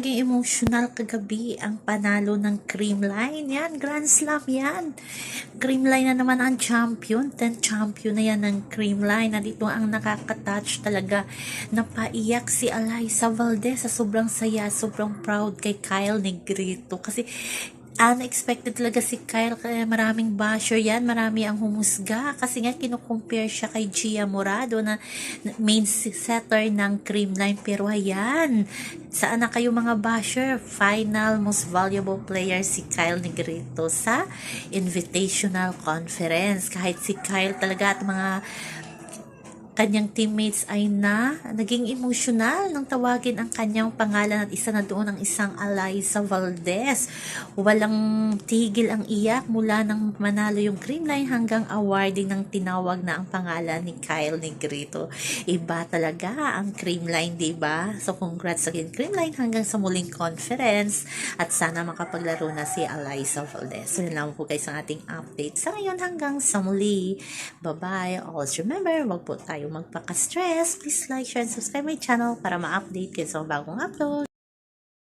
naging emotional kagabi ang panalo ng Creamline. Yan, Grand Slam yan. Creamline na naman ang champion. 10 champion na yan ng Creamline. Na dito ang nakaka-touch talaga. Napaiyak si Eliza Valdez sa sobrang saya, sobrang proud kay Kyle Negrito. Kasi unexpected talaga si Kyle kaya maraming basher yan marami ang humusga. Kasi nga kinukompare siya kay Gia Morado na main setter ng Creamline. Pero ayan saan na kayo mga basher? Final most valuable player si Kyle Negrito sa invitational conference. Kahit si Kyle talaga at mga kanyang teammates ay na naging emotional nang tawagin ang kanyang pangalan at isa na doon ang isang Eliza Valdez. Walang tigil ang iyak mula nang manalo yung Creamline hanggang awarding ng tinawag na ang pangalan ni Kyle Negrito. Iba talaga ang Creamline, ba? So congrats again Creamline hanggang sa muling conference at sana makapaglaro na si Eliza Valdez. So yun lang po guys ang ating update sa ngayon hanggang sa muli. Bye-bye. Always remember, wag po tayo magpaka-stress. Please like, share, and subscribe my channel para ma-update kayo sa bagong upload.